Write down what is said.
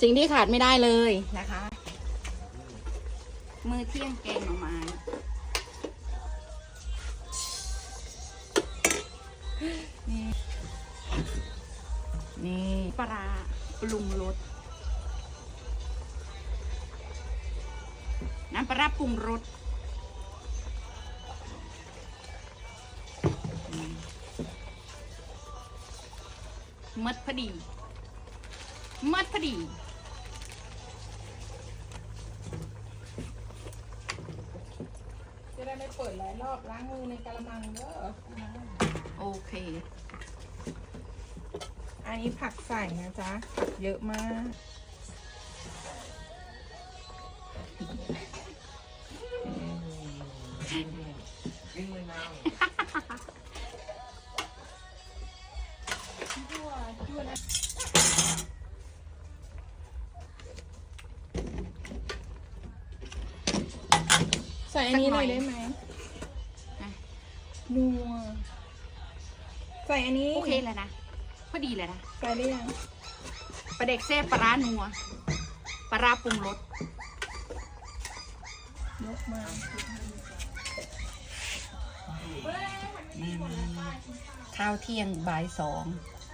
สิ่งที่ขาดไม่ได้เลยนะคะ มือเที่ยงแกงหน่อไม้นี่นี่ปลาปรุงรสน้ำปลาปรุงรสมมัดพอดี มัดพอดี จะ ได้ไม่เปิดหลายรอบล้างมือในกระมังเด้อโอเค อันนี้ผักใส่นะจ๊ะผักเยอะมาก ใส่อันนี้หน่อยได้ไหมอะนัวใส่อันนี้ โอเคเลยนะ พอดีเลยนะใส่ได้ยังปลาเด็กแซ่บปลาร้านัวปลาร้าปรุงรสยกมาข้าวเที่ยงบ่ายสอง